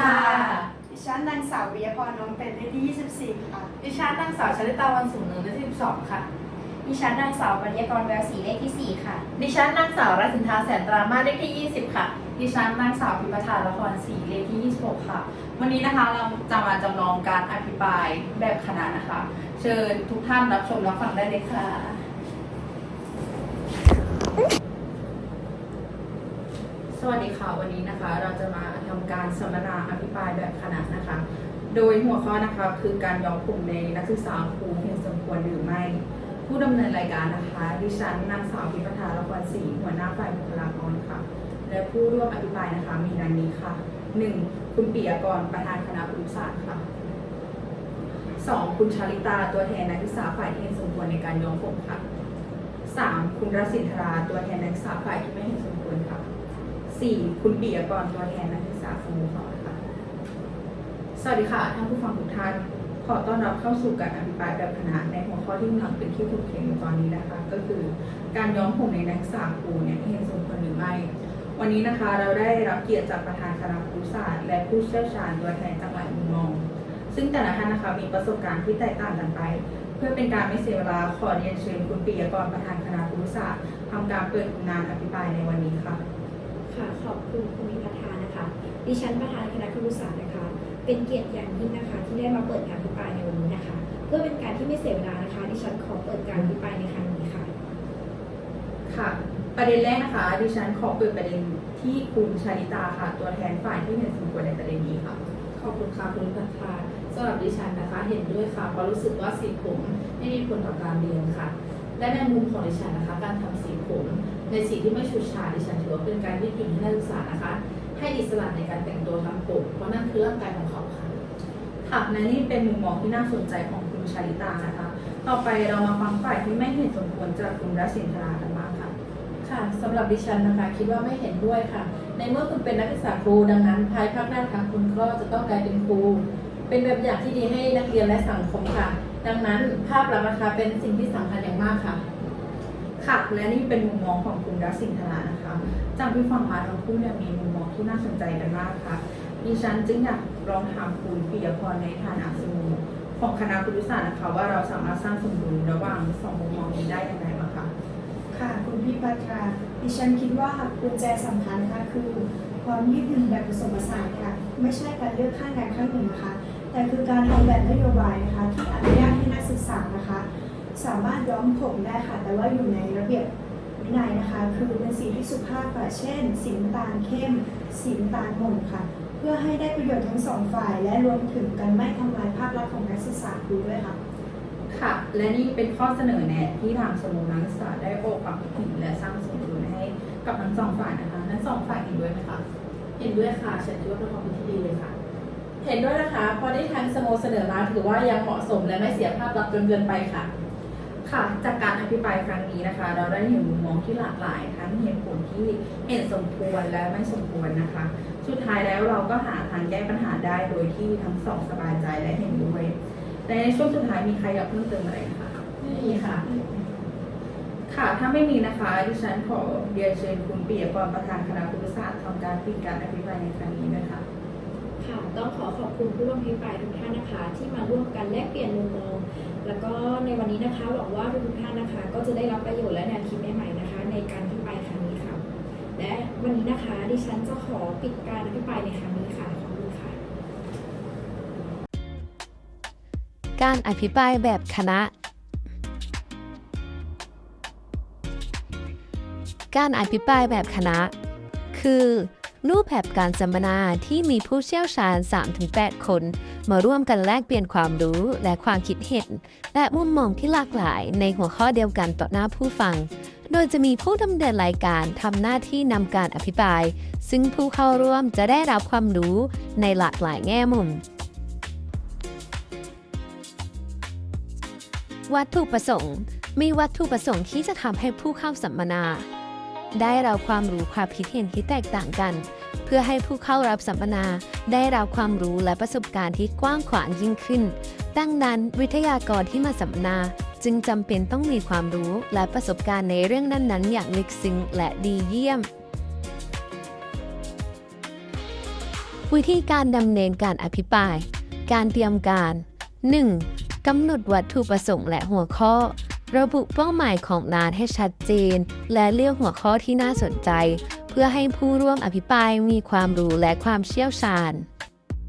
ค่ะ ดิฉันนางสาววิยพรน้องเป็นเลขที่24 ค่ะ ดิฉันนางสาวชลิตาวันสูงหนึ่งเลขที่12 ค่ะ ดิฉันนางสาวปัญญากรแววศรีเลขที่ 4 ค่ะ ดิฉันนางสาวรัสินทาแสนตรามาสเลขที่ 20 ค่ะ ดิฉันนางสาวพิมพธาละครศรีเลขที่ 26 ค่ะ วันนี้นะคะเราจะมาจำลองการอภิปรายแบบคณะนะคะ เชิญทุกท่านรับชมรับฟังได้เลยค่ะ ส วัสดีค่ะวันนี้นะคะ เราจะมาทำการสัมมนาอภิปรายแบบคณะนะคะ โดยหัวข้อนะคะคือการย้อมผมในนักศึกษาครูเห็นสมควรหรือไม่ ผู้ดำเนินรายการนะคะดิฉันนางสาวพิมพธาละครศรีหัวหน้าฝ่ายบุคลากรค่ะ และผู้ร่วมอภิปรายนะคะ มีดังนี้ค่ะ 1. คุณปิยกรประธานคณะครุศาสตร์ค่ะ 2. คุณชาลิตาตัวแทนนักศึกษาฝ่ายที่เห็นสมควรในการย้อมผมค่ะ 3. คุณรสินทราตัวแทนนักศึกษาฝ่ายที่ไม่เห็นสมควรค่ะ 4. คุณปิยกรตัวแทนนักศึกษาสโมุขรค่ะ สวัสดีค่ะท่านผู้ฟังทุกท่าน ขอต้อนรับเข้าสู่การอภิปรายแบบคณะในหัวข้อที่กำลังเป็นที่ถกเถียงอยู่ตอนนี้นะคะ ก็คือการย้อมผมในนักศึกษาครูเนี่ยเห็นสมควรหรือไม่ วันนี้นะคะเราได้รับเกียรติจากประธานคณะครุศาสตร์และผู้เชี่ยวชาญตัวแทนจากหลายมุมมอง ซึ่งแต่ละท่านนะคะมีประสบการณ์ที่แตกต่างกันไปเพื่อเป็นการไม่เสียเวลาขอเรียนเชิญคุณปิยกรประธานคณะครุศาสตร์ทำการเปิดงานอภิปรายในวันนี้ค่ะ ค่ะขอบคุณคุณพิพัฒนานะคะ ดิฉันประธานคณะครุศาสตร์นะคะ เป็นเกียรติอย่างยิ่งนะคะ ที่ได้มาเปิดงานอภิปรายในวันนี้นะคะ เพื่อเป็นการที่ไม่เสียเวลานะคะ ดิฉันขอเปิดการอภิปรายในครั้งนี้ค่ะ ค่ะ ประเด็นแรกนะคะ ดิฉันขอเปิดประเด็นที่คุณชาลิตาค่ะ ตัวแทนฝ่ายที่เห็นสมควรในประเด็นนี้ค่ะ ขอบคุณค่ะคุณพัฒนาสำหรับดิฉันนะคะ เห็นด้วยค่ะเพราะรู้สึกว่าสีผมไม่มีผลต่อการเรียนค่ะ และในมุมของดิฉันนะคะ การทำสีผมในสีที่ไม่ฉูดฉาดดิฉันถือว่าเป็นการยืดหยุ่นให้นักศึกษานะคะ ให้อิสระในการแต่งตัวทำผมเพราะนั่นคือร่างกายของเขาค่ะค่ะและนี่เป็นมุมมองที่น่าสนใจของคุณชาลิตานะคะ ต่อไปเรามาฟังฝ่ายที่ไม่เห็นสมควรจากคุณรัสินทรากันบ้างค่ะค่ะสำหรับดิฉันนะคะคิดว่าไม่เห็นด้วยค่ะ ในเมื่อคุณเป็นนักศึกษาครูดังนั้น ภายภาคหน้าค่ะคุณก็จะต้องกลายเป็นครู เป็นแบบอย่างที่ดีให้นักเรียนและสังคมค่ะ ดังนั้นภาพลักษณ์นะคะเป็นสิ่งที่สำคัญอย่างมากค่ะ ค่ะ และนี่เป็นมุมมองของคุณรัสินทรานะคะ จากที่ฟังมาทั้งคู่เนี่ยมีมุมมองที่น่าสนใจกันมากค่ะดิฉันจึงอยากลองถามคุณปิยพรในฐานะสมุของคณะครุศาสตร์นะคะ ว่าเราสามารถสร้างสมดุลระหว่างสองมุมมองนี้ได้อยังไงบ้างคะค่ะ คุณพี่พัทราดิฉันคิดว่ากุญแจสำคัญค่ะคือความยืดหยุ่นแบบผสมผสานค่ะ ไม่ใช่การเลือกข้างใดข้างหนึ่งนะคะ แต่คือการออกแบบนโยบายนะคะที่อนุญาตให้นักศึกษานะคะ สามารถย้อมผมได้ค่ะ แต่ว่าอยู่ในระเบียบวินัยนะคะ คือเป็นสีที่สุภาพค่ะเช่น สีน้ำตาลเข้ม สีน้ำตาลหม่นค่ะ เพื่อให้ได้ประโยชน์ทั้งสองฝ่าย และรวมถึงการไม่ทำลายภาพลักษณ์ของนักศึกษาครูด้วยค่ะค่ะ และนี่เป็นข้อเสนอแนะที่ทางสมุนักศึกษาได้ออกความคิดเห็นและสร้างสมดุลให้กับทั้งสองฝ่ายนะคะทั้งสองฝ่ายเห็นด้วยไหมคะเห็นด้วยค่ะฉันคิดว่าเป็นความคิดที่ดีเลยค่ะ เห็นด้วยนะคะเพราะที่ทางสโมเสนอมาถือว่ายังเหมาะสมและไม่เสียภาพลักษณ์จนเกินไปค่ะ ค่ะ จากการอภิปรายครั้งนี้นะคะ เราได้เห็นมุมมองที่หลากหลายทั้งเหตุผลที่เห็นสมควรและไม่สมควรนะคะ สุดท้ายแล้วเราก็หาทางแก้ปัญหาได้โดยที่ทั้งสองสบายใจและเห็นด้วยและในช่วงสุดท้ายมีใครอยากเพิ่มเติมอะไรไหมคะนี่ค่ะ ค่ะถ้าไม่มีนะคะดิฉันขอเรียนเชิญคุณปิยกรประธานคณะครุศาสตร์ทำการปิดการอภิปรายในครั้งนี้ด้วยค่ะ ค่ะต้องขอขอบคุณผู้ร่วมอภิปรายทุกท่านนะคะ ที่มาร่วมกันแลกเปลี่ยนมุมมอง แล้วก็ในวันนี้นะคะหวังว่าทุกท่านนะคะ ก็จะได้รับประโยชน์และแนวคิดใหม่ๆนะคะ ในการอภิปรายครั้งนี้ค่ะ และวันนี้นะคะ ดิฉันจะขอปิดการอภิปรายในครั้งนี้ค่ะขอบคุณค่ะ การอภิปรายแบบคณะการอภิปรายแบบคณะ คือ รูปแบบการสัมมนาที่มีผู้เชี่ยวชาญ 3-8 คน มาร่วมกันแลกเปลี่ยนความรู้และความคิดเห็น และมุมมองที่หลากหลายในหัวข้อเดียวกันต่อหน้าผู้ฟัง โดยจะมีผู้ดำเนินรายการทำหน้าที่นำการอภิปราย ซึ่งผู้เข้าร่วมจะได้รับความรู้ในหลากหลายแง่มุม วัตถุประสงค์ มีวัตถุประสงค์ที่จะทำให้ผู้เข้าสัมมนาได้รับความรู้ความคิดเห็นที่แตกต่างกัน เพื่อให้ผู้เข้ารับสัมมนาได้รับความรู้และประสบการณ์ที่กว้างขวางยิ่งขึ้น ดังนั้นวิทยากรที่มาสัมมนาจึงจำเป็นต้องมีความรู้และประสบการณ์ในเรื่องนั้นๆ อย่างลึกซึ้งและดีเยี่ยม วิธีการดำเนินการอภิปราย การเตรียมการ 1. กำหนดวัตถุประสงค์และหัวข้อ ระบุเป้าหมายของงานให้ชัดเจน และเลือกหัวข้อที่น่าสนใจ พื่อให้ผู้ร่วมอภิปรายมีความรู้และความเชี่ยวชาญ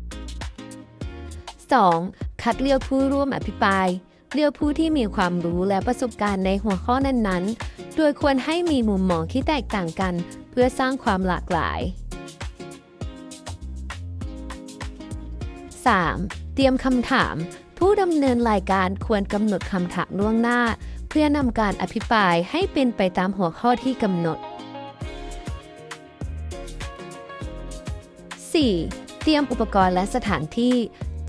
2. คัดเลือกผู้ร่วมอภิปราย เลือกผู้ที่มีความรู้และประสบการณ์ในหัวข้อนั้นๆ โดยควรให้มีมุมมองที่แตกต่างกัน เพื่อสร้างความหลากหลาย 3. เตรียมคำถาม ผู้ดำเนินรายการควรกำหนดคำถามล่วงหน้า เพื่อนำการอภิปรายให้เป็นไปตามหัวข้อที่กำหนด 4. เตรียมอุปกรณ์และสถานที่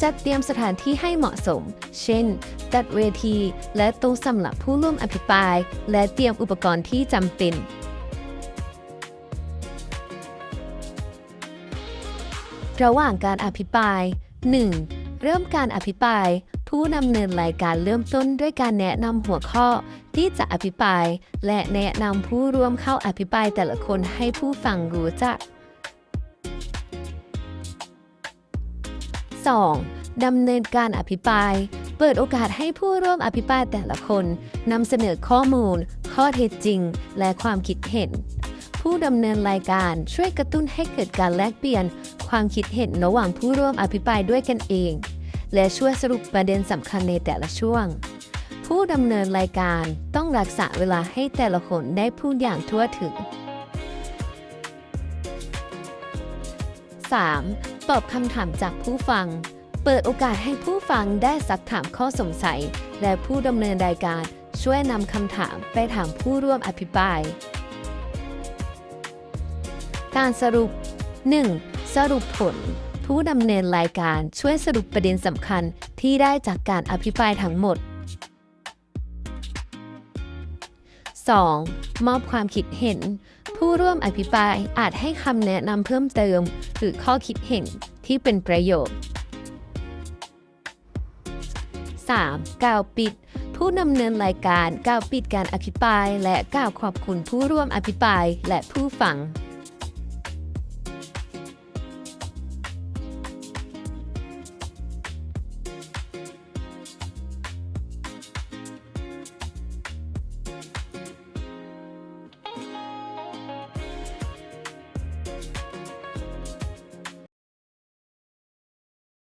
จัดเตรียมสถานที่ให้เหมาะสม เช่น จัดเวที และโต๊ะสำหรับผู้ร่วมอภิปราย และเตรียมอุปกรณ์ที่จำเป็น ระหว่างการอภิปราย 1. เริ่มการอภิปราย ผู้ดำเนินรายการเริ่มต้นด้วยการแนะนำหัวข้อที่จะอภิปราย และแนะนำผู้ร่วมเข้าอภิปรายแต่ละคนให้ผู้ฟังรู้จัก 2. ดำเนินการอภิปราย เปิดโอกาสให้ผู้ร่วมอภิปรายแต่ละคนนำเสนอข้อมูล ข้อเท็จจริง และความคิดเห็น ผู้ดำเนินรายการช่วยกระตุ้นให้เกิดการแลกเปลี่ยน ความคิดเห็นระหว่างผู้ร่วมอภิปรายด้วยกันเอง และช่วยสรุปประเด็นสำคัญในแต่ละช่วง ผู้ดำเนินรายการต้องรักษาเวลาให้แต่ละคนได้พูดอย่างทั่วถึง 3. ตอบคำถามจากผู้ฟัง เปิดโอกาสให้ผู้ฟังได้ซักถามข้อสงสัย และผู้ดำเนินรายการช่วยนำคำถามไปถามผู้ร่วมอภิปราย การสรุป 1. สรุปผล ผู้ดำเนินรายการช่วยสรุปประเด็นสำคัญที่ได้จากการอภิปรายทั้งหมด 2. มอบความคิดเห็น ผู้ร่วมอภิปรายอาจให้คำแนะนำเพิ่มเติม หรือข้อคิดเห็นที่เป็นประโยชน์ 3. กล่าวปิด ผู้ดำเนินรายการกล่าวปิดการอภิปราย และกล่าวขอบคุณผู้ร่วมอภิปรายและผู้ฟัง